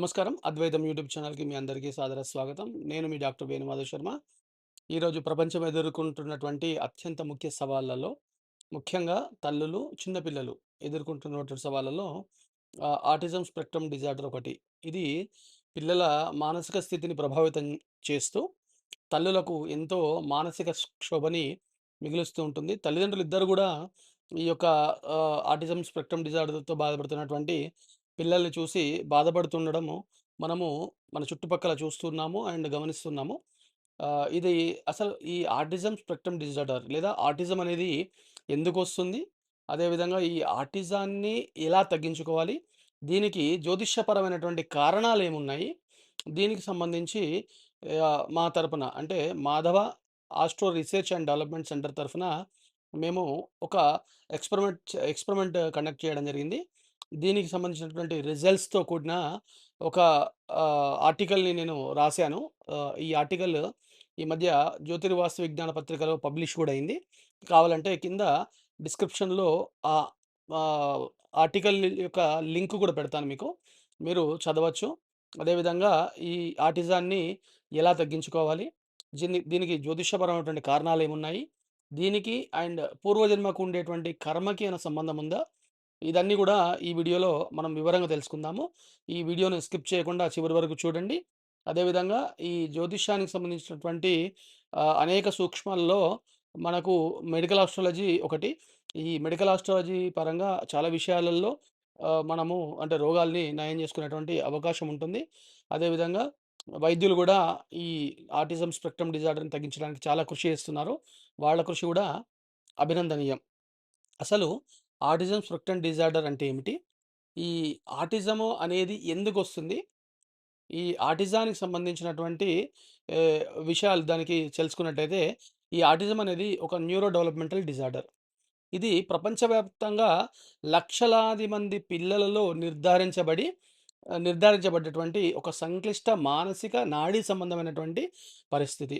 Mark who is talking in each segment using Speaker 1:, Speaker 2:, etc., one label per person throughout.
Speaker 1: నమస్కారం. అద్వైతం యూట్యూబ్ ఛానల్‌కి మీ అందరికీ సాదర స్వాగతం. నేను మీ డాక్టర్ వేణుమాధవ్ శర్మ. ఈరోజు ప్రపంచం ఎదుర్కొంటున్నటువంటి అత్యంత ముఖ్య సవాళ్ళలో, ముఖ్యంగా తల్లులు, చిన్నపిల్లలు ఎదుర్కొంటున్నటువంటి సవాళ్ళలో ఆటిజం స్పెక్ట్రమ్ డిజార్డర్ ఒకటి. ఇది పిల్లల మానసిక స్థితిని ప్రభావితం చేస్తూ, తల్లులకు ఎంతో మానసిక క్షోభని మిగులుస్తూ ఉంటుంది. తల్లిదండ్రులు ఇద్దరు కూడా ఈ యొక్క ఆటిజం స్పెక్ట్రమ్ డిజార్డర్‌తో బాధపడుతున్నటువంటి పిల్లల్ని చూసి బాధపడుతుండడము మనము మన చుట్టుపక్కల చూస్తున్నాము అండ్ గమనిస్తున్నాము. ఇది అసలు ఈ ఆర్టిజం స్పెక్ట్రమ్ డిజార్డర్ లేదా ఆర్టిజం అనేది ఎందుకు వస్తుంది అదేవిధంగా ఈ ఆర్టిజాన్ని ఎలా తగ్గించుకోవాలి? దీనికి జ్యోతిష్యపరమైనటువంటి కారణాలు ఏమున్నాయి దీనికి సంబంధించి మా తరపున అంటే Madhava astro research and development centre తరఫున మేము ఒక ఎక్స్‌పెరిమెంట్ ఎక్స్‌పెరిమెంట్ కండక్ట్ చేయడం జరిగింది. దీనికి సంబంధించినటువంటి రిజల్ట్స్‌తో కూడిన ఒక ఆర్టికల్‌ని నేను రాశాను ఈ ఆర్టికల్ ఈ మధ్య జ్యోతిర్వాస్తు విజ్ఞాన పత్రికలో పబ్లిష్ కూడా అయింది. కావాలంటే కింద డిస్క్రిప్షన్‌లో ఆ ఆర్టికల్ యొక్క లింక్ కూడా పెడతాను మీకు. మీరు చదవచ్చు. అదేవిధంగా ఈ ఆటిజాన్ని ఎలా తగ్గించుకోవాలి? జీని దీనికి జ్యోతిష్యపరమైనటువంటి కారణాలేమున్నాయి? దీనికి అండ్ పూర్వజన్మకు ఉండేటువంటి కర్మకి అయిన సంబంధం ఉందా? ఇదన్నీ కూడా ఈ వీడియోలో మనం వివరంగా తెలుసుకుందాము. ఈ వీడియోను స్కిప్ చేయకుండా చివరి వరకు చూడండి. అదేవిధంగా ఈ జ్యోతిష్యానికి సంబంధించినటువంటి అనేక సూక్ష్మాల్లో మనకు మెడికల్ ఆస్ట్రాలజీ ఒకటి. ఈ మెడికల్ ఆస్ట్రాలజీ పరంగా చాలా విషయాలలో మనము అంటే రోగాల్ని నయం చేసుకునేటువంటి అవకాశం ఉంటుంది. అదేవిధంగా వైద్యులు కూడా ఈ ఆటిజం స్పెక్ట్రమ్ డిజార్డర్‌ని తగ్గించడానికి చాలా కృషి చేస్తున్నారు. వాళ్ళ కృషి కూడా అభినందనీయం. అసలు ఆటిజం స్పెక్ట్రమ్ డిజార్డర్ అంటే ఏమిటి? ఈ ఆటిజము అనేది ఎందుకు వస్తుంది ఈ ఆటిజానికి సంబంధించినటువంటి విషయాలు దానికి తెలుసుకున్నట్టయితే, ఈ ఆటిజం అనేది ఒక న్యూరో డెవలప్‌మెంటల్ డిజార్డర్. ఇది ప్రపంచవ్యాప్తంగా లక్షలాది మంది పిల్లలలో నిర్ధారించబడి నిర్ధారించబడ్డటువంటి ఒక సంక్లిష్ట మానసిక, నాడీ సంబంధమైనటువంటి పరిస్థితి.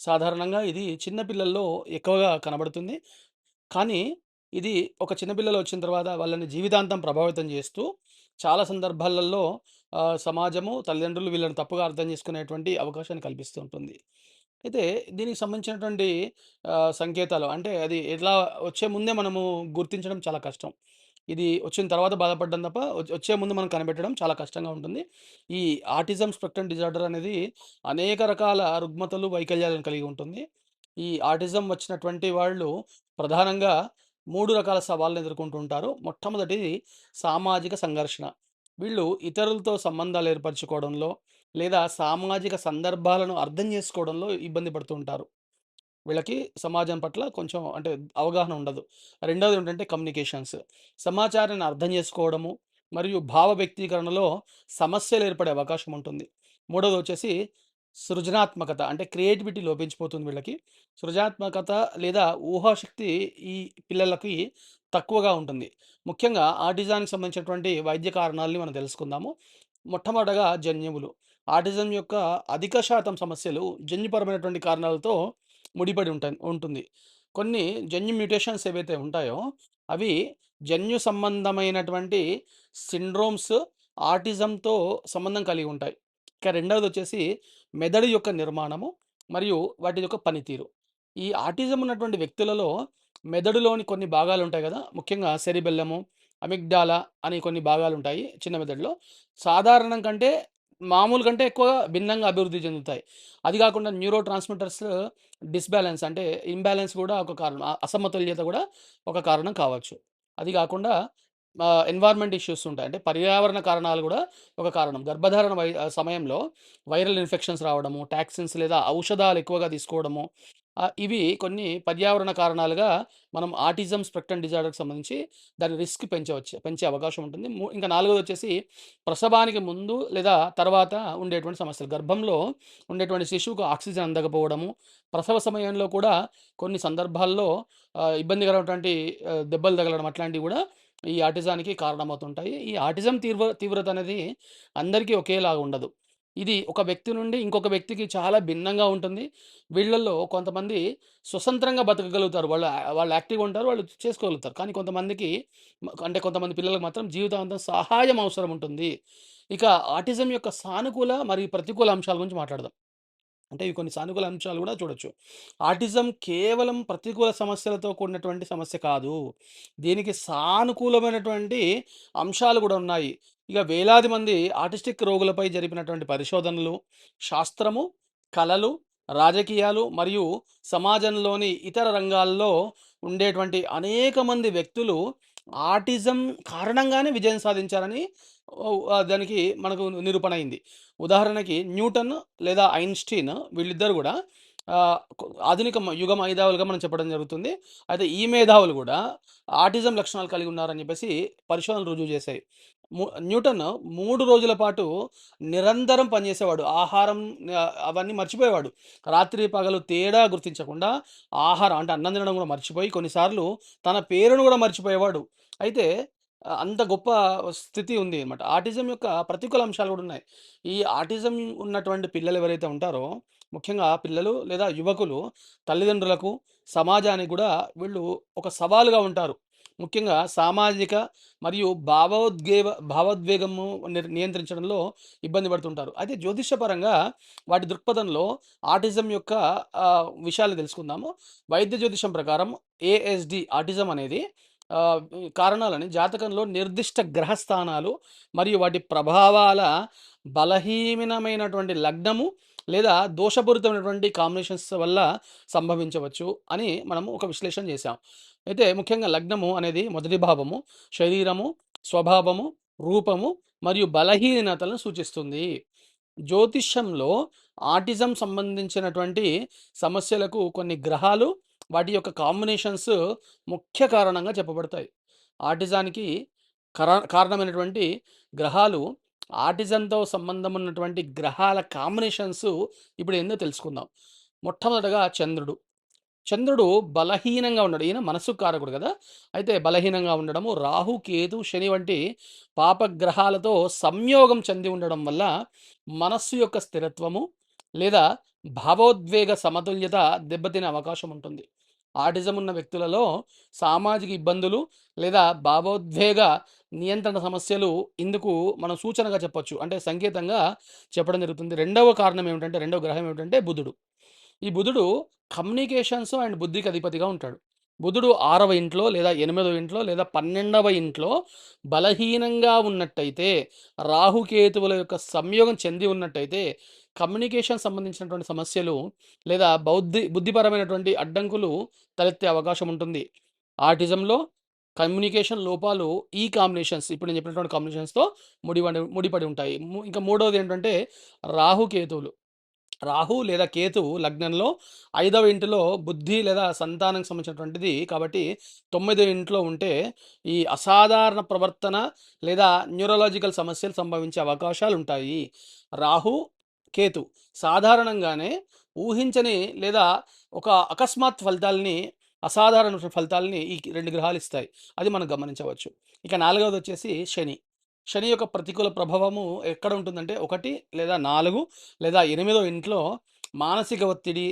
Speaker 1: సాధారణంగా ఇది చిన్నపిల్లల్లో ఎక్కువగా కనబడుతుంది. కానీ ఇది ఒక చిన్నపిల్లలు వచ్చిన తర్వాత వాళ్ళని జీవితాంతం ప్రభావితం చేస్తూ, చాలా సందర్భాలలో సమాజము, తల్లిదండ్రులు వీళ్ళని తప్పుగా అర్థం చేసుకునేటువంటి అవకాశాన్ని కల్పిస్తూ ఉంటుంది. అయితే దీనికి సంబంధించినటువంటి సంకేతాలు అంటే అది ఎట్లా వచ్చే ముందే మనము గుర్తించడం చాలా కష్టం. ఇది వచ్చిన తర్వాత బాధపడడం తప్ప వచ్ వచ్చే ముందు మనం కనిపెట్టడం చాలా కష్టంగా ఉంటుంది. ఈ ఆటిజం స్పెక్ట్రమ్ డిజార్డర్ అనేది అనేక రకాల రుగ్మతలు, వైకల్యాలను కలిగి ఉంటుంది. ఈ ఆటిజం వచ్చినటువంటి వాళ్ళు ప్రధానంగా మూడు రకాల సవాళ్ళను ఎదుర్కొంటూ ఉంటారు. మొట్టమొదటిది సామాజిక సంఘర్షణ. వీళ్ళు ఇతరులతో సంబంధాలు ఏర్పరచుకోవడంలో, లేదా సామాజిక సందర్భాలను అర్థం చేసుకోవడంలో ఇబ్బంది పడుతూ ఉంటారు. వీళ్ళకి సమాజం పట్ల కొంచెం అంటే అవగాహన ఉండదు. రెండవది ఏంటంటే కమ్యూనికేషన్స్. సమాచారాన్ని అర్థం చేసుకోవడము మరియు భావ వ్యక్తీకరణలో సమస్యలు ఏర్పడే అవకాశం ఉంటుంది. మూడోదొచ్చేసి సృజనాత్మకత అంటే క్రియేటివిటీ లోపించిపోతుంది వీళ్ళకి. సృజనాత్మకత లేదా ఊహాశక్తి ఈ పిల్లలకి తక్కువగా ఉంటుంది. ముఖ్యంగా ఆటిజానికి సంబంధించినటువంటి వైద్య కారణాలని మనం తెలుసుకుందాము. మొట్టమొదటగా జన్యువులు. ఆటిజం యొక్క అధిక శాతం సమస్యలు జన్యుపరమైనటువంటి కారణాలతో ముడిపడి ఉంటాయి ఉంటుంది. కొన్ని జన్యు మ్యుటేషన్స్ ఏవైతే ఉంటాయో, అవి జన్యు సంబంధమైనటువంటి సిండ్రోమ్స్ ఆటిజంతో సంబంధం కలిగి ఉంటాయి. ఇక రెండవదొచ్చేసి మెదడు యొక్క నిర్మాణము మరియు వాటి యొక్క పనితీరు. ఈ ఆటిజం ఉన్నటువంటి వ్యక్తులలో మెదడులోని కొన్ని భాగాలు ఉంటాయి కదా ముఖ్యంగా సెరిబెల్లము, అమిగ్డాల అని కొన్ని భాగాలు ఉంటాయి చిన్న మెదడులో. సాధారణం కంటే మామూలు కంటే ఎక్కువ భిన్నంగా అభివృద్ధి చెందుతాయి. అది కాకుండా న్యూరో ట్రాన్స్‌మిటర్స్ డిస్బ్యాలెన్స్ అంటే ఇంబ్యాలెన్స్ కూడా ఒక కారణం. అసమతుల్యత కూడా ఒక కారణం కావచ్చు. అది కాకుండా ఎన్వైర్న్మెంట్ ఇష్యూస్ ఉంటాయి. అంటే పర్యావరణ కారణాలు కూడా ఒక కారణం. గర్భధారణ వై సమయంలో వైరల్ ఇన్ఫెక్షన్స్ రావడము, టాక్సిన్స్ లేదా ఔషధాలు ఎక్కువగా తీసుకోవడము ఇవి కొన్ని పర్యావరణ కారణాలుగా మనం ఆటిజం స్పెక్ట్రమ్ డిజార్డర్‌కి సంబంధించి దాని రిస్క్ పెంచవచ్చు పెంచే అవకాశం ఉంటుంది. మూ ఇంకా నాలుగోదొచ్చేసి ప్రసవానికి ముందు లేదా తర్వాత ఉండేటువంటి సమస్యలు. గర్భంలో ఉండేటువంటి శిశువుకు ఆక్సిజన్ అందకపోవడము, ప్రసవ సమయంలో కూడా కొన్ని సందర్భాల్లో ఇబ్బందికరమైనటువంటి దెబ్బలు తగలడం అట్లాంటివి కూడా ఈ ఆటిజానికి కారణమవుతుంటాయి. ఈ ఆటిజం తీవ్ర తీవ్రత అనేది అందరికీ ఒకేలాగా ఉండదు. ఇది ఒక వ్యక్తి నుండి ఇంకొక వ్యక్తికి చాలా భిన్నంగా ఉంటుంది. వీళ్ళల్లో కొంతమంది స్వతంత్రంగా బతకగలుగుతారు. వాళ్ళు వాళ్ళు యాక్టివ్‌గా ఉంటారు. వాళ్ళు చేసుకోగలుగుతారు. కానీ కొంతమందికి అంటే కొంతమంది పిల్లలకు మాత్రం జీవితాంతం సహాయం అవసరం ఉంటుంది. ఇక ఆటిజం యొక్క సానుకూల మరియు ప్రతికూల అంశాల గురించి మాట్లాడదాం. అంటే ఇవి కొన్ని సానుకూల అంశాలు కూడా చూడొచ్చు. ఆటిజం కేవలం ప్రతికూల సమస్యలతో కూడినటువంటి సమస్య కాదు. దీనికి సానుకూలమైనటువంటి అంశాలు కూడా ఉన్నాయి. ఇక వేలాది మంది ఆటిస్టిక్ రోగులపై జరిపినటువంటి పరిశోధనలు, శాస్త్రము, కళలు, రాజకీయాలు మరియు సమాజంలోని ఇతర రంగాల్లో ఉండేటువంటి అనేక మంది వ్యక్తులు ఆటిజం కారణంగానే విజయం సాధించారని దానికి మనకు నిరూపణ అయింది. ఉదాహరణకి న్యూటన్ లేదా ఐన్‌స్టీన్ వీళ్ళిద్దరూ కూడా ఆధునిక యుగ మేధావులుగా మనం చెప్పడం జరుగుతుంది. అయితే ఈ మేధావులు కూడా ఆటిజం లక్షణాలు కలిగి ఉన్నారని చెప్పేసి పరిశోధనలు రుజువు చేశాయి. న్యూటన్ మూడు రోజుల పాటు నిరంతరం పనిచేసేవాడు. ఆహారం అవన్నీ మర్చిపోయేవాడు. రాత్రి, పగలు తేడా గుర్తించకుండా ఆహారం అంటే అన్నం తినడం కూడా మర్చిపోయి కొన్నిసార్లు తన పేరును కూడా మర్చిపోయేవాడు. అయితే ఆహ్, అంత గొప్ప స్థితి ఉంది అనమాట. ఆటిజం యొక్క ప్రతికూల అంశాలు గూడా ఉన్నాయి. ఈ ఆటిజం ఉన్నటువంటి పిల్లలు ఎవరైతే ఉంటారో ముఖ్యంగా పిల్లలు లేదా యువకులు తల్లిదండ్రులకు, సమాజానికి గూడా వీళ్ళు ఒక సవాలుగా ఉంటారు. ముఖ్యంగా సామాజిక మరియు భావోద్వేగ భావోద్వేగము నిర్ నియంత్రించడంలో ఇబ్బంది పడుతుంటారు. అయితే జ్యోతిష్యపరంగా వాటి దృక్పథంలో ఆటిజం యొక్క ఆహ్, విషయాలు తెలుసుకుందాము. వైద్య జ్యోతిషం ప్రకారం ఏఎస్‌డి ఆటిజం అనేది కారణాలని జాతకంలో నిర్దిష్ట గ్రహ స్థానాలు మరియు వాటి ప్రభావాల బలహీనమైనటువంటి లగ్నము లేదా దోషపూరితమైనటువంటి కాంబినేషన్స్ వల్ల సంభవించవచ్చు అని మనము ఒక విశ్లేషణ చేశాం. అయితే ముఖ్యంగా లగ్నము అనేది మొదటి భావము, శరీరము, స్వభావము, రూపము మరియు బలహీనతలను సూచిస్తుంది. జ్యోతిష్యంలో ఆటిజం సంబంధించినటువంటి సమస్యలకు కొన్ని గ్రహాలు, వాటి యొక్క కాంబినేషన్స్ ముఖ్య కారణంగా చెప్పబడతాయి. ఆటిజానికి కర కారణమైనటువంటి గ్రహాలు, ఆర్టిజన్తో సంబంధం ఉన్నటువంటి గ్రహాల కాంబినేషన్స్ ఇప్పుడు ఏందో తెలుసుకుందాం. మొట్టమొదటగా చంద్రుడు. చంద్రుడు బలహీనంగా ఉన్నాడు. ఈయన మనసు కారకుడు కదా అయితే బలహీనంగా ఉండడము, రాహు, కేతు, శని వంటి పాపగ్రహాలతో సంయోగం చెంది ఉండడం వల్ల మనస్సు యొక్క స్థిరత్వము లేదా భావోద్వేగ సమతుల్యత దెబ్బతినే అవకాశం ఉంటుంది. ఆటిజం ఉన్న వ్యక్తులలో సామాజిక ఇబ్బందులు లేదా భావోద్వేగ నియంత్రణ సమస్యలు ఇందుకు మనం సూచనగా చెప్పొచ్చు. అంటే సంకేతంగా చెప్పడం జరుగుతుంది. రెండవ కారణం ఏమిటంటే రెండవ గ్రహం ఏమిటంటే బుధుడు. ఈ బుధుడు కమ్యూనికేషన్స్ అండ్ బుద్ధికి అధిపతిగా ఉంటాడు. బుధుడు ఆరవ ఇంట్లో లేదా ఎనిమిదవ ఇంట్లో లేదా 12వ ఇంట్లో బలహీనంగా ఉన్నట్టయితే, రాహుకేతువుల యొక్క సంయోగం చెంది ఉన్నట్టయితే కమ్యూనికేషన్ సంబంధించినటువంటి సమస్యలు లేదా బౌద్ధి బుద్ధిపరమైనటువంటి అడ్డంకులు తలెత్తే అవకాశం ఉంటుంది. ఆటిజంలో కమ్యూనికేషన్ లోపాలు ఈ కాంబినేషన్స్ ఇప్పుడు నేను చెప్పినటువంటి కాంబినేషన్స్‌తో ముడిపడి ముడిపడి ఉంటాయి. ఇంకా మూడవది ఏంటంటే రాహుకేతువులు. రాహు లేదా కేతువు లగ్నంలో ఐదవ ఇంటిలో బుద్ధి లేదా సంతానానికి సంబంధించినటువంటిది కాబట్టి తొమ్మిదవ ఇంట్లో ఉంటే ఈ అసాధారణ ప్రవర్తన లేదా న్యూరలాజికల్ సమస్యలు సంభవించే అవకాశాలు ఉంటాయి రాహు, కేతు సాధారణంగానే ఊహించని లేదా ఒక అకస్మాత్ ఫలితాలని అసాధారణ ఫలితాలని ఈ రెండు గ్రహాలు ఇస్తాయి. అది మనం గమనించవచ్చు. ఇక నాలుగవది వచ్చేసి శని. శని యొక్క ప్రతికూల ప్రభావము ఎక్కడ ఉంటుందంటే ఒకటి లేదా నాలుగు లేదా ఎనిమిదో ఇంట్లో మానసిక ఒత్తిడి,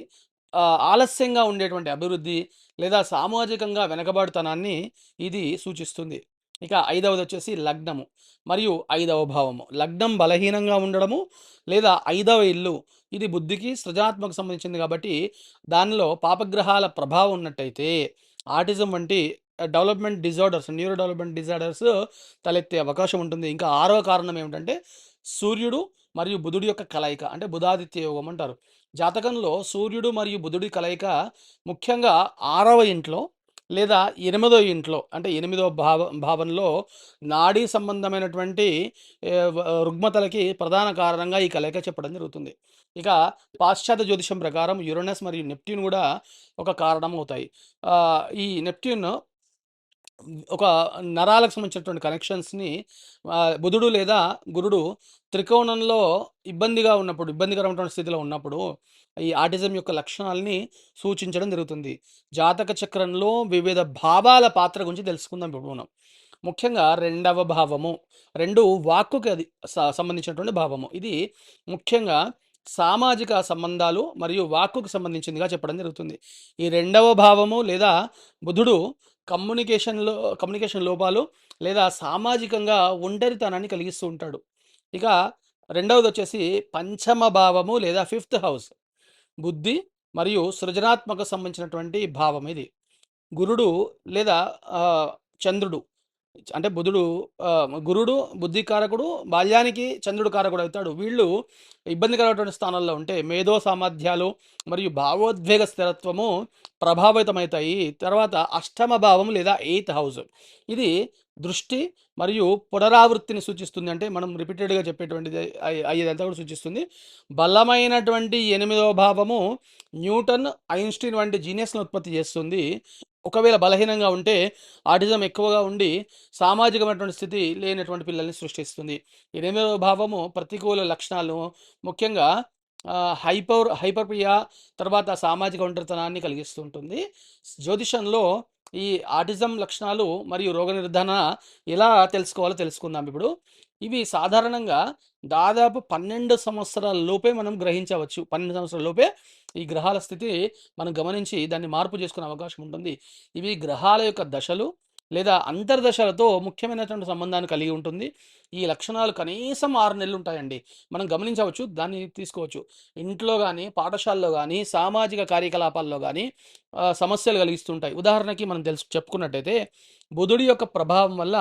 Speaker 1: ఆలస్యంగా ఉండేటువంటి అభివృద్ధి లేదా సామాజికంగా వెనకబాటుతనాన్ని ఇది సూచిస్తుంది. ఇక ఐదవది వచ్చేసి లగ్నము మరియు ఐదవ భావము. లగ్నం బలహీనంగా ఉండడము లేదా ఐదవ ఇల్లు ఇది బుద్ధికి, సృజనాత్మక సంబంధించింది కాబట్టి దానిలో పాపగ్రహాల ప్రభావం ఉన్నట్టయితే ఆటిజం వంటి development disorders, neuro development disorders తలెత్తే అవకాశం ఉంటుంది. ఇంకా ఆరవ కారణం ఏమిటంటే సూర్యుడు మరియు బుధుడి యొక్క కలయిక. అంటే బుధాదిత్య యోగం అంటారు. జాతకంలో సూర్యుడు మరియు బుధుడి కలయిక ముఖ్యంగా ఆరవ ఇంట్లో లేదా ఎనిమిదో ఇంట్లో అంటే ఎనిమిదో భావ భావంలో నాడీ సంబంధమైనటువంటి రుగ్మతలకి ప్రధాన కారణంగా ఈ కలయిక చెప్పడం జరుగుతుంది. ఇక పాశ్చాత్య జ్యోతిషం ప్రకారం యురనస్ మరియు నెప్ట్యూన్ కూడా ఒక కారణం అవుతాయి. ఈ నెప్ట్యూన్ ఒక నరాలకు సంబంధించినటువంటి కనెక్షన్స్‌ని బుధుడు లేదా గురుడు త్రికోణంలో ఇబ్బందిగా ఉన్నప్పుడు, ఇబ్బందికరమైనటువంటి స్థితిలో ఉన్నప్పుడు ఈ ఆటిజం యొక్క లక్షణాల్ని సూచించడం జరుగుతుంది. జాతక చక్రంలో వివిధ భావాల పాత్ర గురించి తెలుసుకుందాం ఇప్పుడు మనం. ముఖ్యంగా రెండవ భావము రెండు వాక్కుకి అది సంబంధించినటువంటి భావము ఇది ముఖ్యంగా సామాజిక సంబంధాలు మరియు వాక్కుకు సంబంధించిందిగా చెప్పడం జరుగుతుంది ఈ రెండవ భావము లేదా బుధుడు కమ్యూనికేషన్లో కమ్యూనికేషన్ లోపాలు లేదా సామాజికంగా ఒంటరితనాన్ని కలిగిస్తూ ఉంటాడు ఇక రెండవది వచ్చేసి పంచమ భావము లేదా ఫిఫ్త్ హౌస్ బుద్ధి మరియు సృజనాత్మక సంబంధించినటువంటి భావం ఇది. గురుడు లేదా చంద్రుడు అంటే బుధుడు గురుడు బుద్ధి కారకుడు బాల్యానికి చంద్రుడు కారకుడు అవుతాడు. వీళ్ళు ఇబ్బందికరమైనటువంటి స్థానాల్లో ఉంటే మేధో సామర్థ్యాలు మరియు భావోద్వేగ స్థిరత్వము ప్రభావితమవుతాయి. తర్వాత అష్టమ భావం లేదా ఎయిత్ హౌస్. ఇది దృష్టి మరియు పునరావృత్తిని సూచిస్తుంది. అంటే మనం రిపీటెడ్గా చెప్పేటువంటిది అయ్యేదంతా కూడా సూచిస్తుంది. బలమైనటువంటి ఎనిమిదవ భావము న్యూటన్ ఐన్స్టీన్ వంటి జీనియస్ను ఉత్పత్తి చేస్తుంది. ఒకవేళ బలహీనంగా ఉంటే ఆటిజం ఎక్కువగా ఉండి సామాజికమైనటువంటి స్థితి లేనటువంటి పిల్లల్ని సృష్టిస్తుంది. ఎనిమిదవ భావము ప్రతికూల లక్షణాలు ముఖ్యంగా హైపర్ హైపర్ప్రియా తర్వాత సామాజిక ఒంటరితనాన్ని కలిగిస్తుంటుంది. జ్యోతిషంలో ఈ ఆటిజం లక్షణాలు మరియు రోగ నిర్ధారణ ఎలా తెలుసుకోవాలో తెలుసుకుందాం ఇప్పుడు. ఇవి సాధారణంగా దాదాపు పన్నెండు సంవత్సరాల లోపే మనం గ్రహించవచ్చు. పన్నెండు సంవత్సరాల లోపే ఈ గ్రహాల స్థితి మనం గమనించి దాన్ని మార్పు చేసుకునే అవకాశం ఉంటుంది. ఇవి గ్రహాల యొక్క దశలు లేదా అంతర్దశలతో ముఖ్యమైనటువంటి సంబంధాన్ని కలిగి ఉంటుంది. ఈ లక్షణాలు కనీసం ఆరు నెలలు ఉంటాయండి. మనం గమనించవచ్చు దాన్ని తీసుకోవచ్చు. ఇంట్లో కానీ పాఠశాలలో కానీ సామాజిక కార్యకలాపాల్లో కానీ సమస్యలు కలిగిస్తుంటాయి. ఉదాహరణకి మనం తెలుసు చెప్పుకున్నట్టయితే బుధుడి యొక్క ప్రభావం వల్ల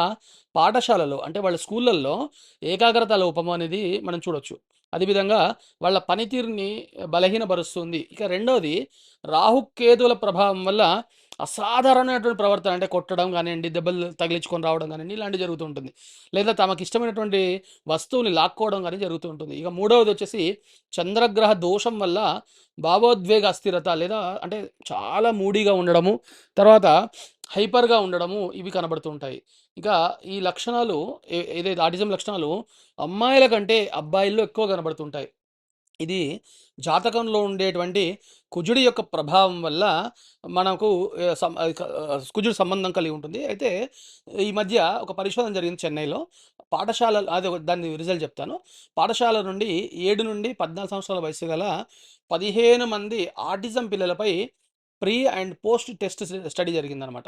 Speaker 1: పాఠశాలలో అంటే వాళ్ళ స్కూళ్ళల్లో ఏకాగ్రత లోపం అనేది మనం చూడొచ్చు. అదేవిధంగా వాళ్ళ పనితీరుని బలహీనపరుస్తుంది. ఇక రెండవది రాహుకేతుల ప్రభావం వల్ల అసాధారణమైనటువంటి ప్రవర్తన అంటే కొట్టడం కానివ్వండి దెబ్బలు తగిలించుకొని రావడం కానివ్వండి ఇలాంటివి జరుగుతూ ఉంటుంది. లేదా తమకు ఇష్టమైనటువంటి వస్తువుని లాక్కోవడం కానీ జరుగుతూ ఉంటుంది. ఇక మూడవది వచ్చేసి చంద్రగ్రహ దోషం వల్ల భావోద్వేగ అస్థిరత లేదా అంటే చాలా మూడీగా ఉండడము తర్వాత హైపర్గా ఉండడము ఇవి కనబడుతూ ఉంటాయి. ఈ లక్షణాలు ఏదైతే ఆటిజం లక్షణాలు అమ్మాయిల కంటే అబ్బాయిల్లో ఎక్కువ కనబడుతుంటాయి ఇది జాతకంలో ఉండేటువంటి కుజుడి యొక్క ప్రభావం వల్ల మనకు కుజుడి కుజుడు సంబంధం కలిగి ఉంటుంది. అయితే ఈ మధ్య ఒక పరిశోధన జరిగింది చెన్నైలో. పాఠశాల అది ఒక- రిజల్ట్ చెప్తాను. పాఠశాల నుండి ఏడు నుండి పద్నాలుగు సంవత్సరాల వయసు గల పదిహేను మంది ఆటిజం పిల్లలపై pre and post test study జరిగిందనమాట.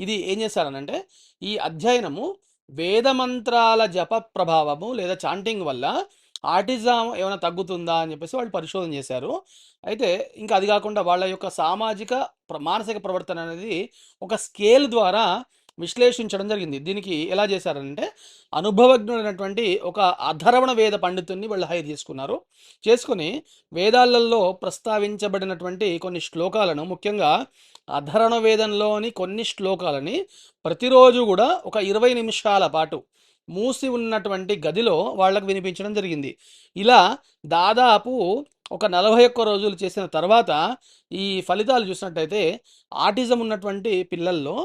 Speaker 1: ఇది ఏం చేశారనంటే ఈ అధ్యయనము వేదమంత్రాల జప ప్రభావము లేదా చాంటింగ్ వల్ల ఆటిజం ఏమైనా తగ్గుతుందా అని చెప్పేసి వాళ్ళు పరిశోధన చేశారు. అయితే ఇంకా అది కాకుండా వాళ్ళ యొక్క సామాజిక ప్ర- మానసిక ప్రవర్తన అనేది ఒక స్కేల్ ద్వారా విశ్లేషించడం జరిగింది. దీనికి ఎలా చేశారంటే అనుభవజ్ఞుడైనటువంటి ఒక అధర్వణ వేద పండితుడిని వాళ్ళు హైర్ చేసుకున్నారు. చేసుకుని వేదాలలో ప్రస్తావించబడినటువంటి కొన్ని శ్లోకాలను ముఖ్యంగా అధరణ వేదంలోని కొన్ని శ్లోకాలని ప్రతిరోజు కూడా ఒక ఇరవై నిమిషాల పాటు మూసి ఉన్నటువంటి గదిలో వాళ్ళకు వినిపించడం జరిగింది. ఇలా దాదాపు ఒక నలభై ఒక్క రోజులు చేసిన తర్వాత ఈ ఫలితాలు చూసినట్టయితే ఆటిజం ఉన్నటువంటి పిల్లల్లో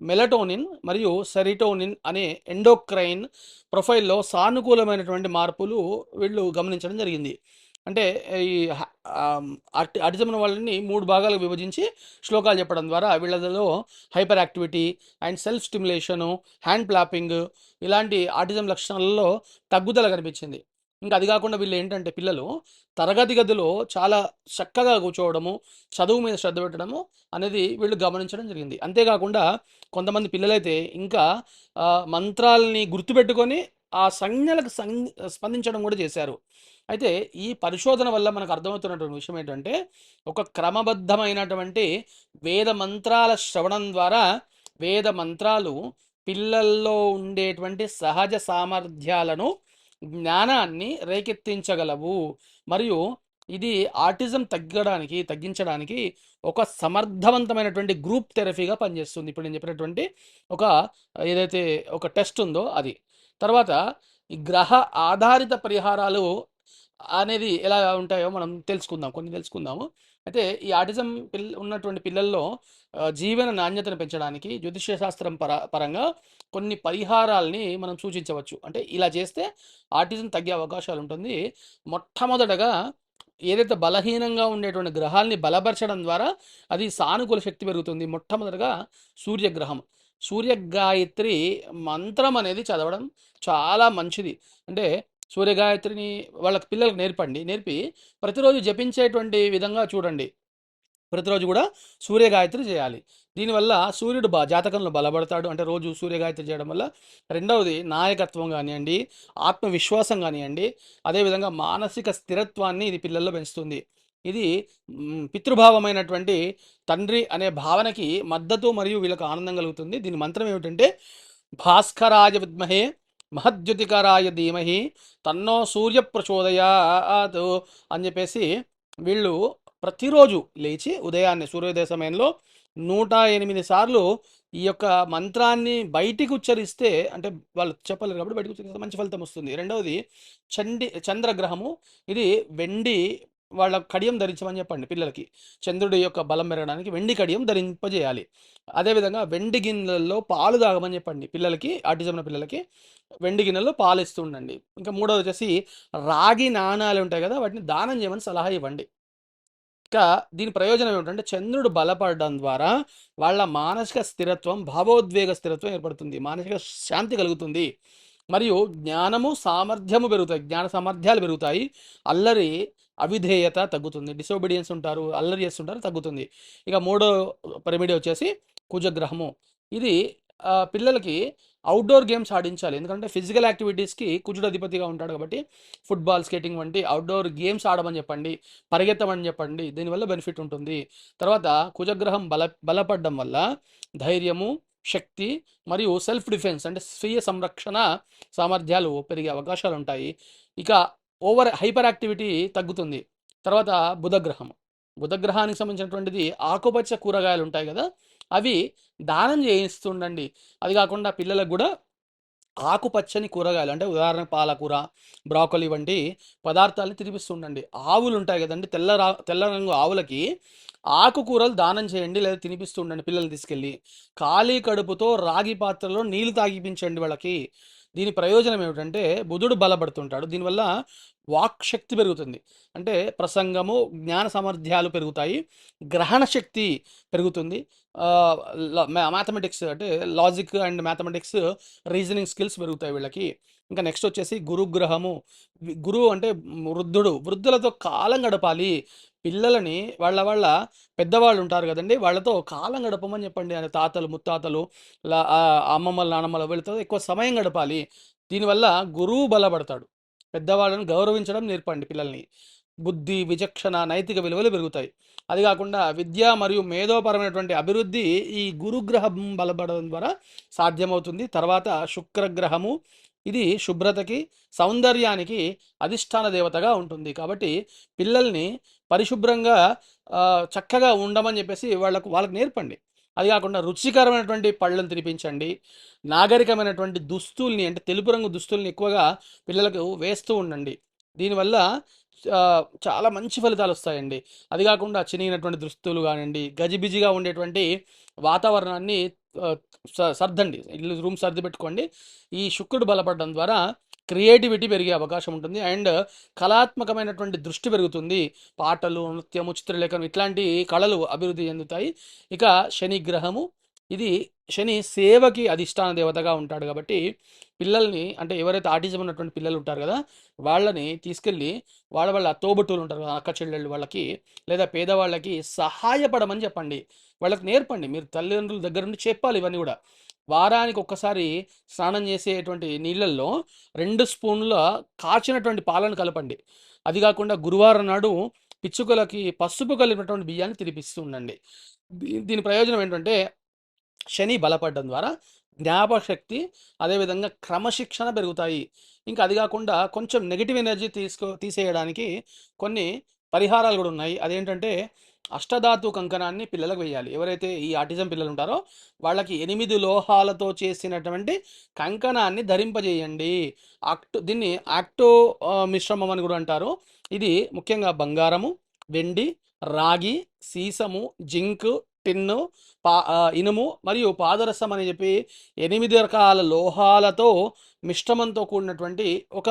Speaker 1: మెలటోనిన్ మరియు సెరిటోనిన్ అనే ఎండోక్రైన్ ప్రొఫైల్లో సానుకూలమైనటువంటి మార్పులు వీళ్ళు గమనించడం జరిగింది. అంటే ఈ హ- ఆమ్, వాళ్ళని మూడు భాగాలకు విభజించి శ్లోకాలు చెప్పడం ద్వారా వీళ్ళలో hyper activity and self stimulation hand flapping ఇలాంటి ఆటిజం లక్షణాలలో తగ్గుదల కనిపించింది. ఇంకా అది కాకుండా వీళ్ళు ఏంటంటే పిల్లలు తరగతి గదిలో చాలా చక్కగా కూర్చోవడము చదువు మీద శ్రద్ధ పెట్టడము అనేది వీళ్ళు గమనించడం జరిగింది. అంతేకాకుండా కొంతమంది పిల్లలైతే ఇంకా మంత్రాలని గుర్తుపెట్టుకొని ఆ సంజ్ఞలకు సం స్పందించడం కూడా చేశారు. అయితే ఈ పరిశోధన వల్ల మనకు అర్థమవుతున్నటువంటి విషయం ఏంటంటే ఒక క్రమబద్ధమైనటువంటి వేద మంత్రాల శ్రవణం ద్వారా వేద మంత్రాలు పిల్లల్లో ఉండేటువంటి సహజ సామర్థ్యాలను జ్ఞానాన్ని రేకెత్తించగలవు. మరియు ఇది ఆటిజం తగ్గడానికి తగ్గించడానికి ఒక సమర్థవంతమైనటువంటి గ్రూప్ థెరపీగా పనిచేస్తుంది. ఇప్పుడు నేను చెప్పినటువంటి ఒక ఏదైతే ఒక టెస్ట్ ఉందో అది. తర్వాత గ్రహ ఆధారిత పరిహారాలు అనేది ఎలా ఉంటాయో మనం తెలుసుకుందాం కొన్ని తెలుసుకుందాము. అయితే ఈ ఆటిజం పిల్ ఉన్నటువంటి పిల్లల్లో జీవన నాణ్యతను పెంచడానికి జ్యోతిష్య శాస్త్రం పర పరంగా కొన్ని పరిహారాల్ని మనం సూచించవచ్చు. అంటే ఇలా చేస్తే ఆటిజం తగ్గే అవకాశాలు ఉంటుంది. మొట్టమొదటగా ఏదైతే బలహీనంగా ఉండేటువంటి గ్రహాల్ని బలపరచడం ద్వారా అది సానుకూల శక్తి పెరుగుతుంది. మొట్టమొదటగా సూర్యగ్రహం. సూర్య గాయత్రి మంత్రం అనేది చదవడం చాలా మంచిది. అంటే సూర్యగాయత్రిని వాళ్ళకి పిల్లలకు నేర్పండి. నేర్పి ప్రతిరోజు జపించేటువంటి విధంగా చూడండి. ప్రతిరోజు కూడా సూర్యగాయత్రి చేయాలి. దీనివల్ల సూర్యుడు బా జాతకంలో బలపడతాడు. అంటే రోజు సూర్యగాయత్రి చేయడం వల్ల రెండవది నాయకత్వం కానివ్వండి ఆత్మవిశ్వాసం కానివ్వండి అదేవిధంగా మానసిక స్థిరత్వాన్ని ఇది పిల్లల్లో పెంచుతుంది. ఇది పితృభావమైనటువంటి తండ్రి అనే భావనకి మద్దతు మరియు వీళ్ళకు ఆనందం కలుగుతుంది. దీని మంత్రం ఏమిటంటే భాస్కరాజ విద్మహే మహద్యుతికరాయ ధీమహి తన్నో సూర్య ప్రచోదయాత్ అని చెప్పేసి వీళ్ళు ప్రతిరోజు లేచి ఉదయాన్నే సూర్యోదయ సమయంలో నూట ఎనిమిది సార్లు ఈ యొక్క మంత్రాన్ని బయటికి ఉచ్చరిస్తే అంటే వాళ్ళు చెప్పలేరు కాబట్టి బయటకు ఉచ్చరిస్తే మంచి ఫలితం వస్తుంది. రెండవది చండి చంద్రగ్రహము. ఇది వెండి వాళ్ళ కడియం ధరించమని చెప్పండి పిల్లలకి. చంద్రుడి యొక్క బలం పెరగడానికి వెండి కడియం ధరింపజేయాలి. అదేవిధంగా వెండి గిన్నెలలో పాలు తాగమని చెప్పండి పిల్లలకి ఆటిజం ఉన్న పిల్లలకి. వెండి గిన్నెలో పాలు ఇస్తూ ఉండండి. ఇంకా మూడవది వచ్చేసి రాగి నాణాలు ఉంటాయి కదా వాటిని దానం చేయమని సలహా ఇవ్వండి. ఇంకా దీని ప్రయోజనం ఏమిటంటే చంద్రుడు బలపడడం ద్వారా వాళ్ళ మానసిక స్థిరత్వం భావోద్వేగ స్థిరత్వం ఏర్పడుతుంది. మానసిక శాంతి కలుగుతుంది. మరియు జ్ఞానము సామర్థ్యము పెరుగుతాయి. జ్ఞాన సామర్థ్యాలు పెరుగుతాయి. అల్లరి అవిధేయత తగ్గుతుంది. డిసోబీడియన్స్ ఉంటారు అల్లరి చేస్తుంటారు తగ్గుతుంది. ఇక మూడో పరిమిడి వచ్చేసి కుజగ్రహము. ఇది పిల్లలకి అవుట్డోర్ గేమ్స్ ఆడించాలి. ఎందుకంటే ఫిజికల్ యాక్టివిటీస్కి కుజుడు అధిపతిగా ఉంటాడు కాబట్టి ఫుట్బాల్ స్కేటింగ్ వంటి అవుట్డోర్ గేమ్స్ ఆడమని చెప్పండి పరిగెత్తమని చెప్పండి దీనివల్ల బెనిఫిట్ ఉంటుంది. తర్వాత కుజగ్రహం బల బలపడడం వల్ల ధైర్యము శక్తి మరియు సెల్ఫ్ డిఫెన్స్ అంటే స్వీయ సంరక్షణ సామర్థ్యాలు పెరిగే అవకాశాలు ఉంటాయి. ఇక ఓవర్ హైపర్ యాక్టివిటీ తగ్గుతుంది. తర్వాత బుధగ్రహం. బుధగ్రహానికి సంబంధించినటువంటిది ఆకుపచ్చ కూరగాయలు ఉంటాయి కదా అవి దానం చేయిస్తుండండి. అది కాకుండా పిల్లలకు కూడా ఆకుపచ్చని కూరగాయలు అంటే ఉదాహరణకు పాలకూర బ్రాకొలీ వంటి పదార్థాలను తినిపిస్తుండండి. ఆవులు ఉంటాయి కదండి తెల్ల రా తెల్ల రంగు ఆవులకి ఆకుకూరలు దానం చేయండి లేదా తినిపిస్తుండండి పిల్లల్ని తీసుకెళ్ళి. ఖాళీ కడుపుతో రాగి పాత్రలో నీళ్ళు తాగిపించండి వాళ్ళకి. దీని ప్రయోజనం ఏమిటంటే బుధుడు బలపడుతుంటాడు. దీనివల్ల వాక్ శక్తి పెరుగుతుంది. అంటే ప్రసంగము జ్ఞాన సామర్థ్యాలు పెరుగుతాయి గ్రహణ శక్తి పెరుగుతుంది. మ్యాథమెటిక్స్ అంటే logic and mathematics reasoning skills పెరుగుతాయి వీళ్ళకి. ఇంకా నెక్స్ట్ వచ్చేసి గురుగ్రహము. గురువు అంటే వృద్ధుడు. వృద్ధులతో కాలం గడపాలి. పిల్లలని వాళ్ళ వాళ్ళ పెద్దవాళ్ళు ఉంటారు కదండి వాళ్ళతో కాలం గడపమని చెప్పండి. అంటే తాతలు ముత్తాతలు అమ్మమ్మలు నానమ్మలు వీళ్ళతో ఎక్కువ సమయం గడపాలి. దీనివల్ల గురువు బలపడతాడు. పెద్దవాళ్ళని గౌరవించడం నేర్పండి పిల్లల్ని. బుద్ధి విచక్షణ నైతిక విలువలు పెరుగుతాయి. అది కాకుండా విద్య మరియు మేధోపరమైనటువంటి అభివృద్ధి ఈ గురుగ్రహం బలపడడం ద్వారా సాధ్యమవుతుంది. తర్వాత శుక్రగ్రహము ఇది శుభ్రతకి సౌందర్యానికి అధిష్టాన దేవతగా ఉంటుంది. కాబట్టి పిల్లల్ని పరిశుభ్రంగా చక్కగా ఉండమని చెప్పేసి వాళ్ళకు వాళ్ళకి నేర్పండి. అది కాకుండా రుచికరమైనటువంటి పళ్ళను తినిపించండి. నాగరికమైనటువంటి దుస్తుల్ని అంటే తెలుపు రంగు దుస్తుల్ని ఎక్కువగా పిల్లలకు వేస్తూ ఉండండి. దీనివల్ల చాలా మంచి ఫలితాలు వస్తాయండి. అది కాకుండా చినిగినటువంటి దుస్తులు కానివ్వండి గజిబిజిగా ఉండేటువంటి వాతావరణాన్ని సర్దండి. ఇల్లు రూమ్ సర్ది పెట్టుకోండి. ఈ శుక్రుడు బలపడడం ద్వారా క్రియేటివిటీ పెరిగే అవకాశం ఉంటుంది. అండ్ కళాత్మకమైనటువంటి దృష్టి పెరుగుతుంది. పాటలు నృత్యము చిత్రలేఖనం ఇట్లాంటి కళలు అభివృద్ధి చెందుతాయి. ఇక శని గ్రహము ఇది శని సేవకి అధిష్టాన దేవతగా ఉంటాడు కాబట్టి పిల్లల్ని అంటే ఎవరైతే ఆటిజం ఉన్నటువంటి పిల్లలు ఉంటారు కదా వాళ్ళని తీసుకెళ్ళి వాళ్ళ వాళ్ళ తోబుట్టువులు ఉంటారు కదా అక్క చెల్లెళ్ళు వాళ్ళకి లేదా పేదవాళ్ళకి సహాయపడమని చెప్పండి. వాళ్ళకి నేర్పండి. మీరు తల్లిదండ్రుల దగ్గర నుండి చెప్పాలి ఇవన్నీ కూడా. వారానికి ఒక్కసారి స్నానం చేసేటువంటి నీళ్ళల్లో రెండు స్పూన్ల కాచినటువంటి పాలను కలపండి. అది కాకుండా గురువారం నాడు పిచ్చుకలకి పసుపు కలిపినటువంటి బియ్యాన్ని తినిపిస్తూ ఉండండి. దీ- దీని ప్రయోజనం ఏంటంటే శని బలపడడం ద్వారా జ్ఞాపక శక్తి అదేవిధంగా క్రమశిక్షణ పెరుగుతాయి. ఇంకా అది కాకుండా కొంచెం నెగిటివ్ ఎనర్జీ తీసుకో తీసేయడానికి కొన్ని పరిహారాలు కూడా ఉన్నాయి. అదేంటంటే అష్టధాతు కంకణాన్ని పిల్లలకు వేయాలి. ఎవరైతే ఈ ఆటిజం పిల్లలు ఉంటారో వాళ్ళకి ఎనిమిది లోహాలతో చేసినటువంటి కంకణాన్ని ధరింపజేయండి. ఆక్టో దీన్ని ఆక్టో మిశ్రమం అని కూడా అంటారు. ఇది ముఖ్యంగా బంగారము వెండి రాగి సీసము జింక్ టిన్ను పా ఇనుము మరియు పాదరసం అని చెప్పి ఎనిమిది రకాల లోహాలతో మిశ్రమంతో కూడినటువంటి ఒక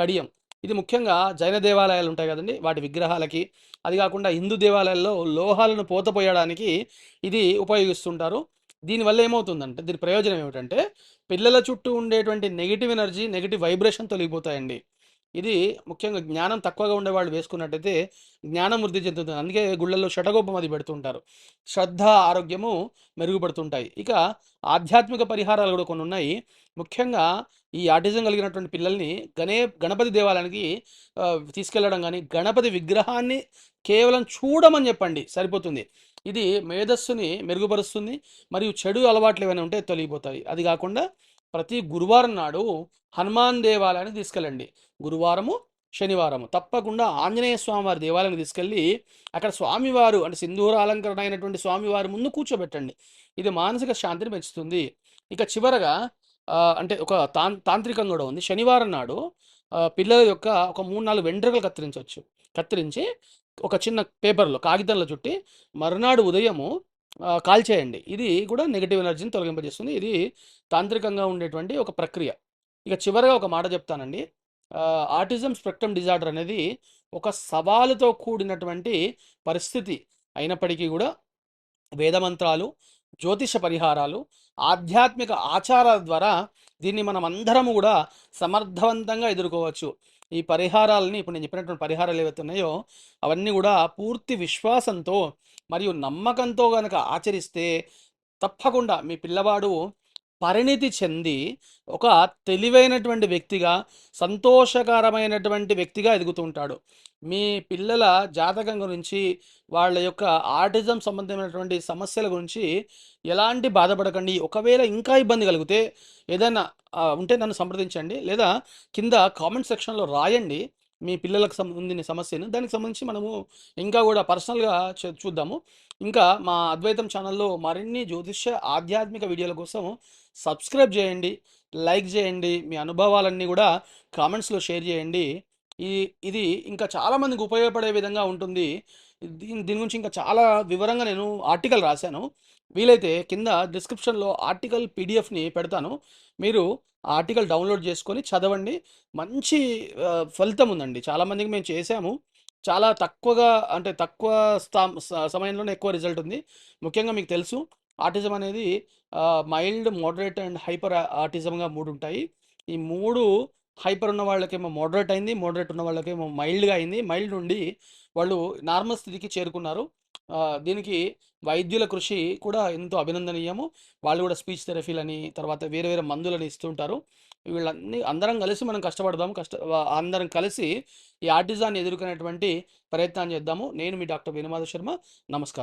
Speaker 1: కడియం. ఇది ముఖ్యంగా జైన దేవాలయాలు ఉంటాయి కదండి వాటి విగ్రహాలకి. అది కాకుండా హిందూ దేవాలయాల్లో లోహాలను పోతపోయడానికి ఇది ఉపయోగిస్తుంటారు. దీనివల్ల ఏమవుతుందంటే దీని ప్రయోజనం ఏమిటంటే పిల్లల చుట్టూ ఉండేటువంటి నెగిటివ్ ఎనర్జీ నెగిటివ్ వైబ్రేషన్ తొలగిపోతాయండి. ఇది ముఖ్యంగా జ్ఞానం తక్కువగా ఉండేవాళ్ళు వేసుకున్నట్టయితే జ్ఞానం వృద్ధి చెందుతుంది. అందుకే గుళ్ళల్లో షటగోపం అది పెడుతుంటారు. శ్రద్ధ ఆరోగ్యము మెరుగుపడుతుంటాయి. ఇక ఆధ్యాత్మిక పరిహారాలు కూడా కొన్ని ఉన్నాయి. ముఖ్యంగా ఈ ఆటిజం కలిగినటువంటి పిల్లల్ని గణే గణపతి దేవాలయానికి తీసుకెళ్ళడం తీసుకెళ్ళడం కానీ గణపతి విగ్రహాన్ని కేవలం చూడమని చెప్పండి. సరిపోతుంది. ఇది మేధస్సుని మెరుగుపరుస్తుంది. మరియు చెడు అలవాట్లు ఏమైనా ఉంటే తొలగిపోతాయి. అది కాకుండా ప్రతి గురువారం నాడు హనుమాన్ దేవాలయానికి తీసుకెళ్ళండి. గురువారము శనివారము. తప్పకుండా ఆంజనేయ స్వామివారి దేవాలయానికి తీసుకెళ్ళి అక్కడ స్వామివారు అంటే సింధూర అలంకరణ అయినటువంటి స్వామివారి ముందు కూర్చోబెట్టండి. ఇది మానసిక శాంతిని పెంచుతుంది. ఇక చివరగా అంటే ఒక తాం తాంత్రికం కూడా ఉంది. శనివారం నాడు పిల్లల యొక్క ఒక మూడు నాలుగు వెంట్రుకలు కత్తిరించవచ్చు కత్తిరించి ఒక చిన్న పేపర్లో కాగితంలో చుట్టి మరునాడు ఉదయము కాల్ కాల్చేయండి ఇది కూడా నెగిటివ్ ఎనర్జీని తొలగింపజేస్తుంది. ఇది తాంత్రికంగా ఉండేటువంటి ఒక ప్రక్రియ. ఇక చివరగా ఒక మాట చెప్తానండి. ఆటిజం స్పెక్ట్రమ్ డిజార్డర్ అనేది ఒక సవాలుతో కూడినటువంటి పరిస్థితి అయినప్పటికీ కూడా వేదమంత్రాలు జ్యోతిష పరిహారాలు ఆధ్యాత్మిక ఆచారాల ద్వారా దీన్ని మనం అందరము కూడా సమర్థవంతంగా ఎదుర్కోవచ్చు. ఈ పరిహారాలని ఇప్పుడు నేను చెప్పినటువంటి పరిహారాలు ఏవైతే ఉన్నాయో అవన్నీ కూడా పూర్తి విశ్వాసంతో మరియు నమ్మకంతో గనక ఆచరిస్తే తప్పకుండా మీ పిల్లవాడు పరిణితి చెంది ఒక తెలివైనటువంటి వ్యక్తిగా సంతోషకరమైనటువంటి వ్యక్తిగా ఎదుగుతుంటాడు. మీ పిల్లల జాతకం గురించి వాళ్ళ యొక్క ఆర్టిజం సంబంధమైనటువంటి సమస్యల గురించి ఎలాంటి బాధపడకండి. ఒకవేళ ఇంకా ఇబ్బంది కలిగితే ఏదైనా ఉంటే నన్ను సంప్రదించండి. లేదా కింద కామెంట్ సెక్షన్లో రాయండి మీ పిల్లలకు సంబంధించిన సమస్యను. దానికి సంబంధించి మనము ఇంకా కూడా పర్సనల్గా చూద్దాము. ఇంకా మా అద్వైతం ఛానల్లో మరిన్ని జ్యోతిష్య ఆధ్యాత్మిక వీడియోల కోసం సబ్స్క్రైబ్ చేయండి లైక్ చేయండి మీ అనుభవాలన్నీ కూడా కామెంట్స్లో షేర్ చేయండి. ఈ ఇది ఇంకా చాలామందికి ఉపయోగపడే విధంగా ఉంటుంది. దీని దీని గురించి ఇంకా చాలా వివరంగా నేను ఆర్టికల్ రాశాను. వీలైతే కింద డిస్క్రిప్షన్లో ఆర్టికల్ పీడిఎఫ్ని పెడతాను. మీరు ఆ ఆర్టికల్ డౌన్లోడ్ చేసుకొని చదవండి. మంచి ఫలితం ఉందండి. చాలామందికి మేము చేసాము చాలా తక్కువగా అంటే తక్కువ స్థా సమయంలోనే ఎక్కువ రిజల్ట్ ఉంది. ముఖ్యంగా మీకు తెలుసు ఆటిజం అనేది మైల్డ్ మోడరేట్ అండ్ హైపర్ ఆటిజంగా మూడు ఉంటాయి. ఈ మూడు హైపర్ ఉన్న వాళ్ళకేమో మోడరేట్ అయింది మోడరేట్ ఉన్న వాళ్ళకేమో మైల్డ్గా అయింది. మైల్డ్ నుండి వాళ్ళు నార్మల్ స్థితికి చేరుకున్నారు. దీనికి వైద్యుల కృషి కూడా ఎంతో అభినందనీయము. వాళ్ళు కూడా స్పీచ్ థెరపీలని తర్వాత వేరే వేరే మందులని ఇస్తుంటారు. వీళ్ళన్నీ అందరం కలిసి మనం కష్టపడదాం కష్ట అందరం కలిసి ఈ ఆర్టిజాన్ని ఎదుర్కొనేటువంటి ప్రయత్నం చేద్దాము. నేను మీ డాక్టర్ వేణుమాధవ్ శర్మ. నమస్కారం.